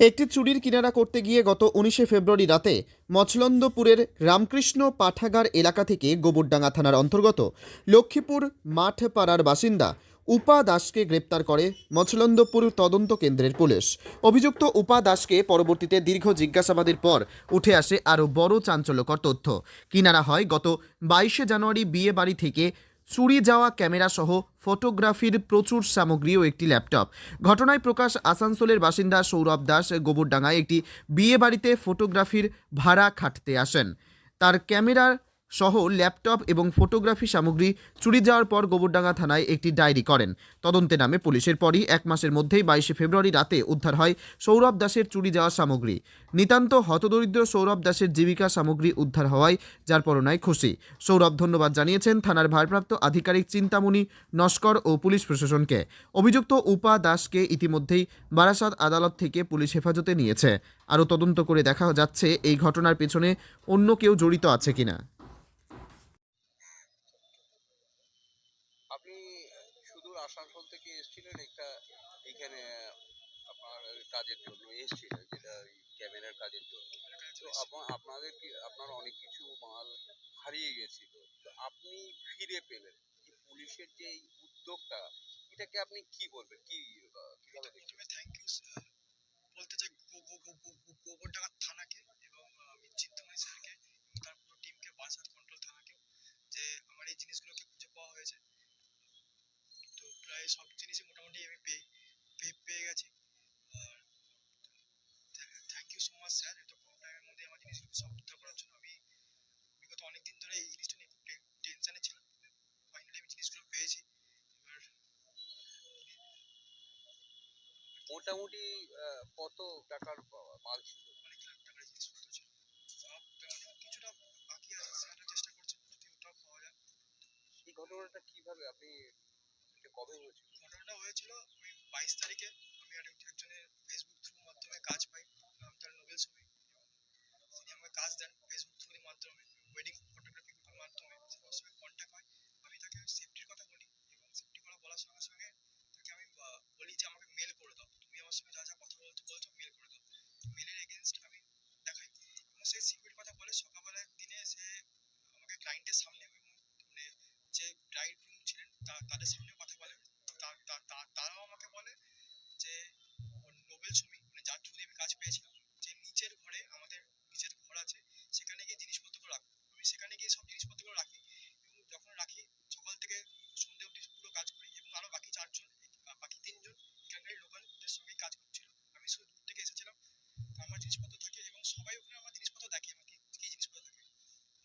একটি চুরির কিনারা করতে গিয়ে গত উনিশে ফেব্রুয়ারি রাতে মছলন্দপুরের রামকৃষ্ণ পাঠাগার এলাকা থেকে গোবরডাঙ্গা থানার অন্তর্গত লক্ষ্মীপুর মাঠপাড়ার বাসিন্দা উপা দাসকে গ্রেপ্তার করে মছলন্দপুর তদন্ত কেন্দ্রের পুলিশ। অভিযুক্ত উপা দাসকে পরবর্তীতে দীর্ঘ জিজ্ঞাসাবাদের পর উঠে আসে আরও বড় চাঞ্চল্যকর তথ্য। কিনারা হয় গত বাইশে জানুয়ারি বিয়ে বাড়ি থেকে চুরি যাওয়া ক্যামেরা সহ ফটোগ্রাফির প্রচুর সামগ্রী ও একটি ল্যাপটপ। ঘটনায় প্রকাশ আসানসোলের বাসিন্দা সৌরভ দাস গোবরডাঙ্গায় একটি বিয়ে বাড়িতে ফটোগ্রাফির ভাড়া খাটতে আসেন। তার ক্যামেরার সহ ল্যাপটপ এবং ফটোগ্রাফি সামগ্রী চুরি যাওয়ার পর গোবরডাঙ্গা থানায় একটি ডায়েরি করেন। তদন্তে নামে পুলিশের পরই এক মাসের মধ্যেই বাইশে ফেব্রুয়ারি রাতে উদ্ধার হয় সৌরভ দাসের চুরি যাওয়া সামগ্রী। নিতান্ত হতদরিদ্র সৌরভ দাসের জীবিকা সামগ্রী উদ্ধার হওয়ায় যার পরনায় খুশি। সৌরভ ধন্যবাদ জানিয়েছেন থানার ভারপ্রাপ্ত আধিকারিক চিন্তামণি নস্কর ও পুলিশ প্রশাসনকে। অভিযুক্ত উপা দাসকে ইতিমধ্যেই বারাসাত আদালত থেকে পুলিশ হেফাজতে নিয়েছে। আরও তদন্ত করে দেখা যাচ্ছে এই ঘটনার পেছনে অন্য কেউ জড়িত আছে কিনা। আপনি শুধু আসানসোল থেকে এসেছিলেন একটা এখানে আপনার কাজের জন্য এসেছিলেন যেটা ক্যামেরার কাজের জন্য। তো আপনা- আপনাদের কি আপনার অনেক কিছু মাল হারিয়ে গেছিল। তো আপনি ফিরে পেলেন। পুলিশের যে উদ্যোগটা এটাকে আপনি কি বলবেন? কি কীভাবে দেখবেন থ্যাংক ইউ বলতে চাই গো- গো- গো- গো- গো- গোবরডাঙ্গা থানাকে এবং আহ, আমি চিন্তামণি স্যারকে এবং তার পুরো টিমকে বাসাত কন্ট্রোল থানাকেও যে আমার এই জিনিসগুলোকে খুঁজে পাওয়া হয়েছে তো প্রায় সব জিনিসই মোটামুটি আমি পেয়ে পেয়ে পেয়ে গেছি। আর thank you so much sir এত কম টাইমের মধ্যে আমার জিনিসগুলো সব উদ্ধার করার জন্য আমি বিগত অনেক দিন ধরে এই জিনিসটা নিয়ে টেনশনে ছিলাম। ফাইনালি আমি জিনিসগুলো পেয়েছি। এবার মোটামুটি কত টাকার মাল ছিল? অনেক লাখ টাকার জিনিসপত্র ছিল। সব কিছুটা বাকি আছে সেটা চেষ্টা করছি যদি ওটাও পাওয়া যায়। এই ঘটনাটা কীভাবে আপনি কবে হয়েছিল? ঘটনাটা হয়েছিল ওই বাইশ তারিখে। আমি আর একজনের ফেসবুক থ্রু মাধ্যমে কাজ পাই। নাম তার নোবেল ছবি। তিনি আমাকে কাজ দেন ফেসবুক থ্রুর মাধ্যমে। ওয়েডিং মাধ্যমে। ওর সঙ্গে কন্ট্যাক্ট হয়, আমি তাকে সেফটির কথা বলি এবং কথা বলার সঙ্গে সঙ্গে তাকে আমি বলি যে আমাকে মেল করে দাও। তুমি আমার সঙ্গে যা যা কথা বলতে বলছো মেল করে দাও। মেলের এগেনস্ট আমি দেখাই। এবং সে কথা বলে সকালবেলার দিনে সে আমাকে ক্লায়েন্টের সামনে এবং মানে যে ব্রাইড গ্রুম ছিলেন তা- তাদের সামনে কথা বলে তা- তা- তা- তারাও আমাকে বলে যে ওর নোবেল ছবি মানে যার থ্রু আমি কাজ পেয়েছিলাম যে নিচের ঘরে আমাদের নিচের ঘর আছে সেখানে গিয়ে জিনিসপত্রগুলো রাখো আমি সেখানে গিয়ে সব জিনিসপত্রগুলো রাখি এবং যখন রাখি সকাল থেকে সন্ধ্যে অবধি পুরো কাজ করি এবং আরও বাকি চারজন আহ, বাকি তিনজন এখানকার লোকাল ওদের সঙ্গেই কাজ করছিল আমি শুধু দূর থেকে এসেছিলাম তো আমার জিনিসপত্র থাকে এবং সবাই ওখানে আমার জিনিসপত্র দেখে আমার কি কি জিনিসপত্র থাকে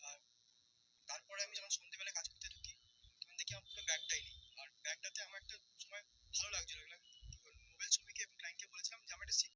আর তারপরে আমি যখন সন্ধ্যেবেলা কাজ করতে ঢুকি তখন দেখি আমার ব্যাগটাই নেই। আর ব্যাগটাতে আমার একটা সময় ভালো লাগছিল। মোবাইল ছবিকে এবং ক্লায়েন্টকে বলেছিলাম যে, আমার একটা